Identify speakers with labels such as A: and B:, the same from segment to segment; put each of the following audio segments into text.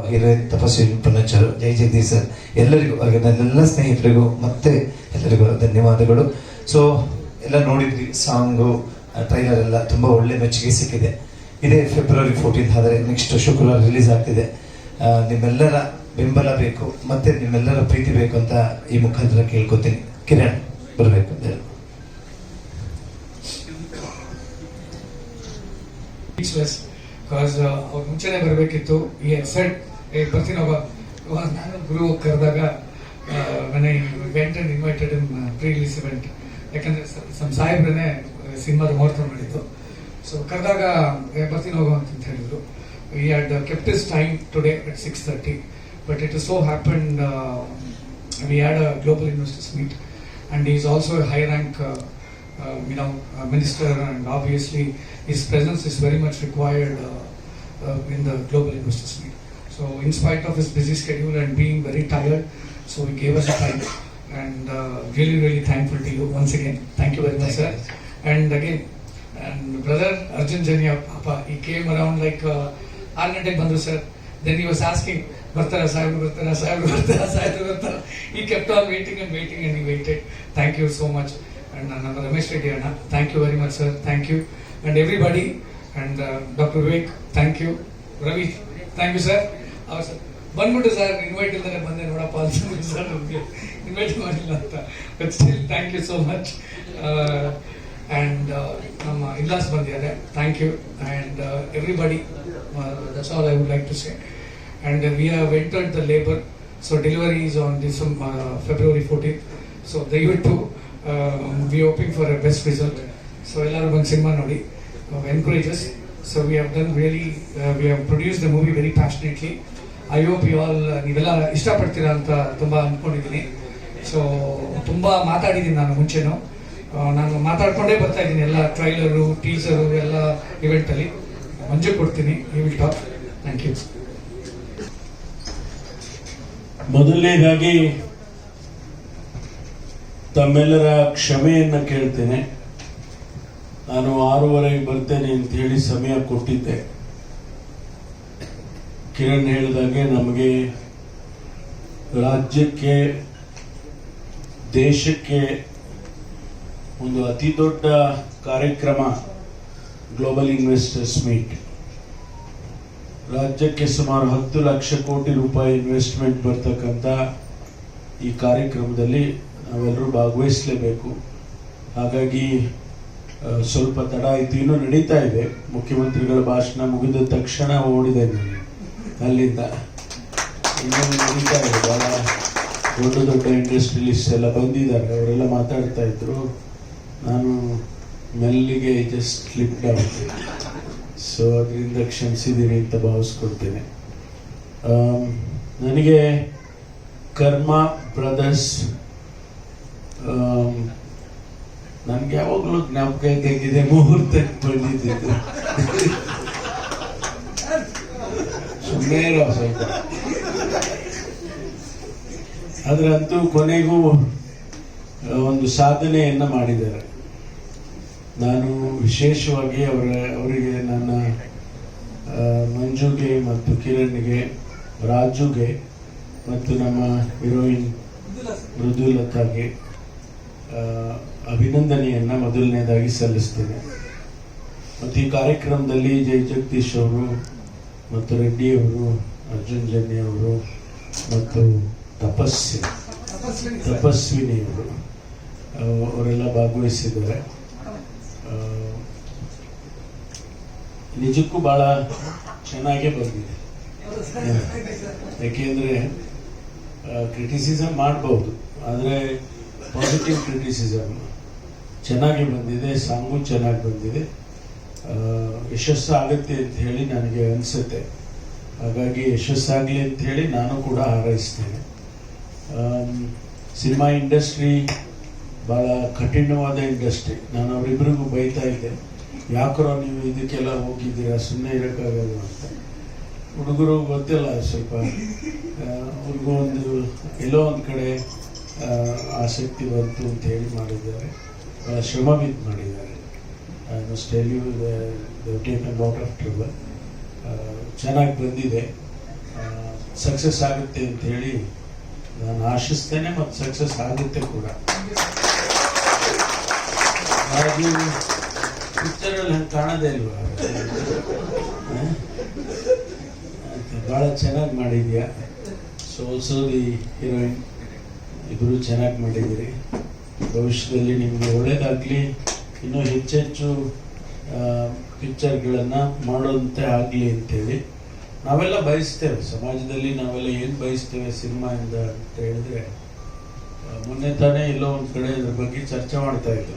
A: Heroine ತಪಸ್ವಿ ಪುನಚರು ಜೈ Jagadish sir ಎಲ್ಲರಿಗೂ, ಹಾಗೆ ನನ್ನೆಲ್ಲ ಸ್ನೇಹಿತರಿಗೂ, ಮತ್ತೆ ಎಲ್ಲರಿಗೂ ಧನ್ಯವಾದಗಳು. ಸೊ ಎಲ್ಲ ನೋಡಿದ್ವಿ, ಸಾಂಗು ಟ್ರೈಲರ್ ಎಲ್ಲ ತುಂಬ ಒಳ್ಳೆ ಮೆಚ್ಚುಗೆ ಸಿಕ್ಕಿದೆ. ಇದೇ ಫೆಬ್ರವರಿ ಫೋರ್ಟೀನ್ ಆದರೆ ನೆಕ್ಸ್ಟ್ ಶುಕ್ರವಾರ ರಿಲೀಸ್ ಆಗ್ತಿದೆ. ನಿಮ್ಮೆಲ್ಲರ ಬೆಂಬಲ ಬೇಕು, ಮತ್ತೆ ನಿಮ್ಮೆಲ್ಲರ ಪ್ರೀತಿ ಬೇಕು ಅಂತ ಈ ಮುಖಾಂತರ ಕೇಳ್ಕೊತೀನಿ. ಕಿರಣ್, ಬರಬೇಕು ಅಂತ ಹೇಳಿ.
B: ಬಿಕಾಸ್ ಅವ್ರು ಮುಂಚೆನೆ ಬರಬೇಕಿತ್ತು. ಈ ಸೆಟ್ ಏ, ಬರ್ತೀನಿ ಒಬ್ಬ ನಾನು ಗುರು ಕರೆದಾಗ ಮನೆ event and invited in pre release event ಯಾಕಂದ್ರೆ ಸಮ್ ಸಾಹೇಬ್ರನ್ನೇ ಸಿನಿಮಾದ ಮುಹೂರ್ತ ಮಾಡಿದ್ದು. ಸೊ ಕರೆದಾಗ ಬರ್ತೀನಿ ಹೋಗೋ ಅಂತ ಹೇಳಿದ್ರು. ಈ had kept is time today at six thirty but it is so happen we had a global investors meet and is also high a high rank uh, uh, you know uh, minister and obviously his presence is very much required uh, uh, in the global investors meet so in spite of his busy schedule and being very tired so he gave us time and uh, really really thankful to you once again thank you very much sir and again and brother arjun janya papa he came around like uh, ಆರು ಗಂಟೆಗೆ ಬಂದರು sir then he was asking ಬರ್ತಾರ ಸಾಹೇಬ್ರು ಬರ್ತಾರ ಸಾಹೇಬ್ರು ಬರ್ತಾರ ಸಾಹೇಬ್ರು ಬರ್ತಾರ ಈ kept on waiting and waiting and waited thank you so much And ನಮ್ಮ ರಮೇಶ್ ರೆಡ್ಡಿ ಅಣ್ಣ thank you very much sir thank you and everybody and doctor Vivek thank you Ravi thank you sir ಅವ್ರು ಸರ್ ಬಂದ್ಬಿಟ್ಟು sir invite ಇಲ್ದೇ ಬಂದೆ ನೋಡಪ್ಪ ಅಂತ sir ನಮಗೆ invite ಮಾಡಿಲ್ಲ ಅಂತ. But still thank you so much and ನಮ್ಮ ಇಲ್ಲಾಸ್ ಬಂದಿದ್ದಾರೆ. Thank you and everybody that's all I would like to say and we have entered the labor. So delivery is on December, uh, February 14th. So ದಯವಿಟ್ಟು we hoping for a best result so ಎಲ್ಲರೂ ಬಂದು cinema ನೋಡಿ. Encourages so we have done really we have produce the movie very passionately I hope you all ನೀವೆಲ್ಲ ಇಷ್ಟಪಡ್ತೀರಾ ಅಂತ ತುಂಬ ಅಂದ್ಕೊಂಡಿದ್ದೀನಿ so ತುಂಬ ಮಾತಾಡಿದ್ದೀನಿ ನಾನು ಮುಂಚೆನೂ. ನಾನು ಮಾತಾಡ್ಕೊಂಡೇ ಬರ್ತಾ ಇದ್ದೀನಿ ಎಲ್ಲ ಟ್ರೈಲರು ಟೀಸರು ಎಲ್ಲ ಇವೆಂಟಲ್ಲಿ ಮಂಜು ಕೊಡ್ತೀನಿ. ವಿಲ್ ಟಾಕ್ ಥ್ಯಾಂಕ್ ಯು
C: ಮೊದಲನೇದಾಗಿ ತಮ್ಮೆಲ್ಲರ ಕ್ಷಮೆಯನ್ನು ಕೇಳ್ತೇನೆ. ನಾನು ಆರೂವರೆಗೆ ಬರ್ತೇನೆ ಅಂತ ಹೇಳಿ ಸಮಯ ಕೊಟ್ಟಿದ್ದೆ. ಕಿರಣ್ ಹೇಳಿದಾಗೆ ನಮಗೆ ರಾಜ್ಯಕ್ಕೆ, ದೇಶಕ್ಕೆ ಒಂದು ಅತಿ ದೊಡ್ಡ ಕಾರ್ಯಕ್ರಮ ಗ್ಲೋಬಲ್ ಇನ್ವೆಸ್ಟರ್ಸ್ ಮೀಟ್ ರಾಜ್ಯಕ್ಕೆ ಸುಮಾರು ಹತ್ತು ಲಕ್ಷ ಕೋಟಿ ರೂಪಾಯಿ ಇನ್ವೆಸ್ಟ್ಮೆಂಟ್ ಬರ್ತಕ್ಕಂಥ ಈ ಕಾರ್ಯಕ್ರಮದಲ್ಲಿ ನಾವೆಲ್ಲರೂ ಭಾಗವಹಿಸಲೇಬೇಕು. ಹಾಗಾಗಿ ಸ್ವಲ್ಪ ತಡ ಆಯಿತು. ಇನ್ನೂ ನಡೀತಾ ಇದೆ. ಮುಖ್ಯಮಂತ್ರಿಗಳ ಭಾಷಣ ಮುಗಿದ ತಕ್ಷಣ ಓಡಿದೆ ನಾನು. ಅಲ್ಲಿಂದ. ಇನ್ನೂ ನಡೀತಾ ಇದೆ. ಬಹಳ ದೊಡ್ಡ ದೊಡ್ಡ ಇಂಡಸ್ಟ್ರಿಯಲಿಸ್ಟ್ ಎಲ್ಲ ಬಂದಿದ್ದಾರೆ. ಅವರೆಲ್ಲ ಮಾತಾಡ್ತಾ ಇದ್ರು. ನಾನು ಮೆಲ್ಲಿಗೆ ಜಸ್ಟ್ ಸ್ಲಿಪ್ ಆಗುತ್ತೆ ಸೊ ಅದರಿಂದ ಕ್ಷಮಿಸಿದ್ದೀರಿ ಅಂತ ಭಾವಿಸ್ಕೊಡ್ತೇನೆ ನನಗೆ ಕರ್ಮ, ಬ್ರದರ್ಸ್ ನನಗೆ ಯಾವಾಗಲೂ ಜ್ಞಾಪಕ ಇದ್ದಂಗಿದೆ ಮುಹೂರ್ತಕ್ಕೆ ಬಂದಿದ್ದು ಸುಮ್ಮನೆ ಇರೋ ಸ್ವಲ್ಪ. ಅದರಂತೂ ಕೊನೆಗೂ ಒಂದು ಸಾಧನೆಯನ್ನ ಮಾಡಿದ್ದಾರೆ. ನಾನು ವಿಶೇಷವಾಗಿ ಅವರ, ಅವರಿಗೆ ನನ್ನ ಮಂಜುಗೆ ಮತ್ತು ಕಿರಣ್ಗೆ, ರಾಜುಗೆ ಮತ್ತು ನಮ್ಮ ಹೀರೋಯಿನ್ ಮೃದುಲತಾಗೆ ಅಭಿನಂದನೆಯನ್ನ ಮೊದಲನೇದಾಗಿ ಸಲ್ಲಿಸ್ತೇನೆ. ಮತ್ತು ಈ ಕಾರ್ಯಕ್ರಮದಲ್ಲಿ ಜೈ ಜಗದೀಶ್ ಅವರು ಮತ್ತು ರೆಡ್ಡಿ ಅವರು ಅರ್ಜುನ್ ಜನ್ಯ ಅವರು ಮತ್ತು ತಪಸ್ವಿ ತಪಸ್ವಿನಿ ಅವರು ಆ, ಅವರೆಲ್ಲ ಭಾಗವಹಿಸಿದ್ದಾರೆ. ನಿಜಕ್ಕೂ ಬಹಳ ಚೆನ್ನಾಗೇ ಬಂದಿದೆ. ಯಾಕೆಂದರೆ ಕ್ರಿಟಿಸಿಸಮ್ ಮಾಡಬಹುದು ಆದರೆ ಪಾಸಿಟಿವ್ ಕ್ರಿಟಿಸಿಸಮ್ ಚೆನ್ನಾಗಿ ಬಂದಿದೆ, ಸಾಂಗು ಚೆನ್ನಾಗಿ ಬಂದಿದೆ. ಯಶಸ್ಸು ಆಗುತ್ತೆ ಅಂತ ಹೇಳಿ ನನಗೆ ಅನಿಸುತ್ತೆ. ಹಾಗಾಗಿ ಯಶಸ್ಸಾಗಲಿ ಅಂತ ಹೇಳಿ ನಾನು ಕೂಡ ಹಾರೈಸ್ತೇನೆ. ಸಿನಿಮಾ ಇಂಡಸ್ಟ್ರಿ ಭಾಳ ಕಠಿಣವಾದ ಇಂಡಸ್ಟ್ರಿ. ನಾನು ಅವರಿಬ್ಬರಿಗೂ ಬೈತಾ ಇದ್ದೆ. ಯಾಕರೋ ನೀವು ಇದಕ್ಕೆಲ್ಲ ಹೋಗಿದ್ದೀರಾ ಸುಮ್ಮನೆ ಇರೋಕ್ಕಾಗಲ್ಲ ಅಂತ. ಹುಡುಗರು ಗೊತ್ತಿಲ್ಲ ಸ್ವಲ್ಪ. ಹುಡುಗ ಒಂದು, ಎಲ್ಲೋ ಒಂದು ಕಡೆ ಆಸಕ್ತಿ ಬಂತು ಅಂತ ಹೇಳಿ ಮಾಡಿದ್ದಾರೆ. ಭಾಳ ಶ್ರಮ ಬಿದ್ದು ಮಾಡಿದ್ದಾರೆ. I must tell you take lot of trouble ಚೆನ್ನಾಗಿ ಬಂದಿದೆ. ಸಕ್ಸಸ್ ಆಗುತ್ತೆ ಅಂತ ಹೇಳಿ ನಾನು ಆಶಿಸ್ತೇನೆ ಮತ್ತು ಸಕ್ಸಸ್ ಆಗುತ್ತೆ ಕೂಡ. ಹಾಗೆ ಪಿಕ್ಚರಲ್ಲಿ ಹಂಗೆ ಕಾಣೋದೇ ಇಲ್ವಾ? ಭಾಳ ಚೆನ್ನಾಗಿ ಮಾಡಿದ್ಯಾ? ಸೊ ಸೋ ದಿ ಹೀರೋಯಿನ್ ಇಬ್ಬರು ಚೆನ್ನಾಗಿ ಮಾಡಿದ್ದೀರಿ. ಭವಿಷ್ಯದಲ್ಲಿ ನಿಮಗೆ ಒಳ್ಳೇದಾಗಲಿ. ಇನ್ನೂ ಹೆಚ್ಚೆಚ್ಚು ಪಿಕ್ಚರ್ಗಳನ್ನು ಮಾಡುವಂತೆ ಆಗಲಿ ಅಂತೇಳಿ. ನಾವೆಲ್ಲ ಬಯಸ್ತೇವೆ. ಸಮಾಜದಲ್ಲಿ ನಾವೆಲ್ಲ ಏನು ಬಯಸ್ತೇವೆ ಸಿನಿಮಾಯಿಂದ ಅಂತ ಹೇಳಿದ್ರೆ ಮೊನ್ನೆ ತಾನೇ ಎಲ್ಲೋ ಒಂದು ಕಡೆ ಇದ್ರ ಬಗ್ಗೆ ಚರ್ಚೆ ಮಾಡ್ತಾ ಇದ್ದೆ.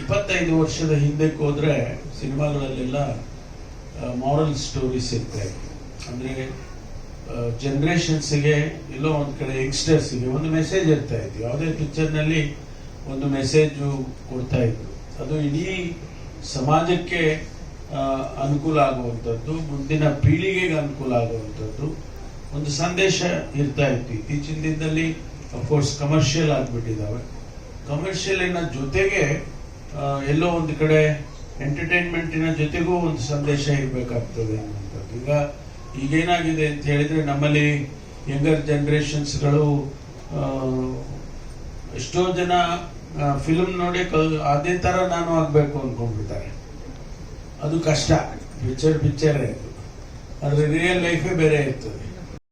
C: ಇಪ್ಪತ್ತೈದು ವರ್ಷದ ಹಿಂದಕ್ಕೆ ಹೋದ್ರೆ ಸಿನಿಮಾಗಳಲ್ಲೆಲ್ಲ ಮಾರಲ್ ಸ್ಟೋರೀಸ್ ಇರ್ತಾ ಇತ್ತು. ಅಂದ್ರೆ ಜನರೇಷನ್ಸ್ಗೆ ಎಲ್ಲೋ ಒಂದು ಕಡೆ ಯಂಗ್ಸ್ಟರ್ಸ್ಗೆ ಒಂದು ಮೆಸೇಜ್ ಇರ್ತಾ ಇತ್ತು ಯಾವುದೇ ಪಿಕ್ಚರ್ನಲ್ಲಿ ಒಂದು ಮೆಸೇಜು ಕೊಡ್ತಾ ಇದ್ರು. ಅದು ಇಡೀ ಸಮಾಜಕ್ಕೆ ಅನುಕೂಲ ಆಗುವಂಥದ್ದು, ಮುಂದಿನ ಪೀಳಿಗೆಗೆ ಅನುಕೂಲ ಆಗುವಂಥದ್ದು ಒಂದು ಸಂದೇಶ ಇರ್ತಾ ಇತ್ತು. ಇತ್ತೀಚಿನ ದಿನದಲ್ಲಿ ಅಫ್ಕೋರ್ಸ್ ಕಮರ್ಷಿಯಲ್ ಆಗಿಬಿಟ್ಟಿದ್ದಾವೆ. ಕಮರ್ಷಿಯಲಿನ ಜೊತೆಗೆ ಎಲ್ಲೋ ಒಂದು ಕಡೆ ಎಂಟರ್ಟೈನ್ಮೆಂಟಿನ ಜೊತೆಗೂ ಒಂದು ಸಂದೇಶ ಇರಬೇಕಾಗ್ತದೆ ಅನ್ನುವಂಥದ್ದು. ಈಗ ಈಗೇನಾಗಿದೆ ಅಂತ ಹೇಳಿದ್ರೆ ನಮ್ಮಲ್ಲಿ ಯಂಗರ್ ಜನರೇಷನ್ಸ್ಗಳು ಎಷ್ಟೋ ಜನ ಫಿಲ್ಮ್ ನೋಡಿ ಕಲ್, ಅದೇ ಥರ ನಾನು ಆಗಬೇಕು ಅಂದ್ಕೊಂಡ್ಬಿಡ್ತಾರೆ ಅದು ಕಷ್ಟ. ಪಿಕ್ಚರ್ ಪಿಕ್ಚರ್ ಆದ್ರೆ ರಿಯಲ್ ಲೈಫೇ ಬೇರೆ ಇರ್ತದೆ.